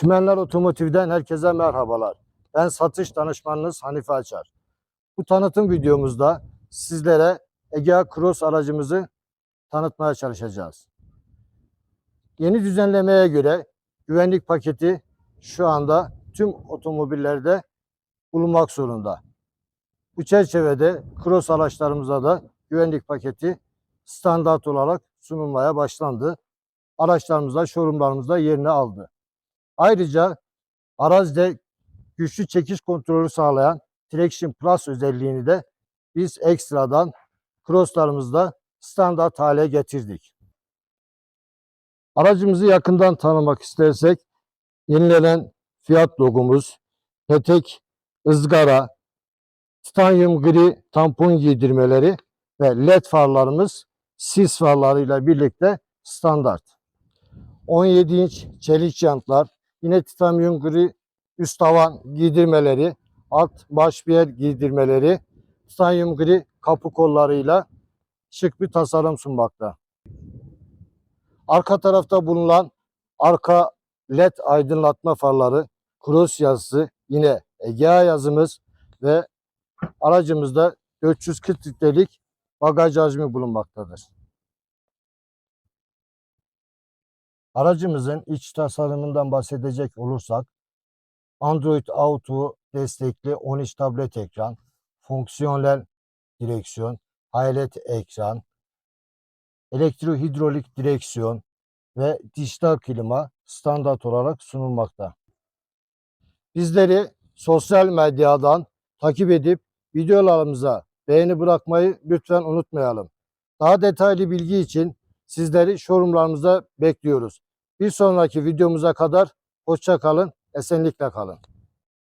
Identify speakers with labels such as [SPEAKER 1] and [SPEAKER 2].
[SPEAKER 1] Çimenler Otomotiv'den herkese merhabalar. Ben satış danışmanınız Hanife Açar. Bu tanıtım videomuzda sizlere Egea Cross aracımızı tanıtmaya çalışacağız. Yeni düzenlemeye göre güvenlik paketi şu anda tüm otomobillerde bulunmak zorunda. Bu çerçevede Cross araçlarımıza da güvenlik paketi standart olarak sunulmaya başlandı. Araçlarımızda, showroomlarımızda yerini aldı. Ayrıca arazide güçlü çekiş kontrolü sağlayan Traction Plus özelliğini de biz ekstradan Cross'larımızda standart hale getirdik. Aracımızı yakından tanımak istersek yenilenen Fiat logomuz, petek, ızgara, titanyum gri tampon giydirmeleri ve led farlarımız sis farlarıyla birlikte standart. 17 inç çelik jantlar, yine titanyum gri üst tavan giydirmeleri, alt baş biyer giydirmeleri, titanyum gri kapı kollarıyla şık bir tasarım sunmakta. Arka tarafta bulunan arka led aydınlatma farları, cross yazısı, yine Egea yazımız ve aracımızda 440 litrelik bagaj hacmi bulunmaktadır. Aracımızın iç tasarımından bahsedecek olursak Android Auto destekli 13 tablet ekran, fonksiyonel direksiyon, hayalet ekran, elektrohidrolik direksiyon ve dijital klima standart olarak sunulmakta. Bizleri sosyal medyadan takip edip videolarımıza beğeni bırakmayı lütfen unutmayalım. Daha detaylı bilgi için sizleri showroomlarımıza bekliyoruz. Bir sonraki videomuza kadar hoşça kalın, esenlikle kalın.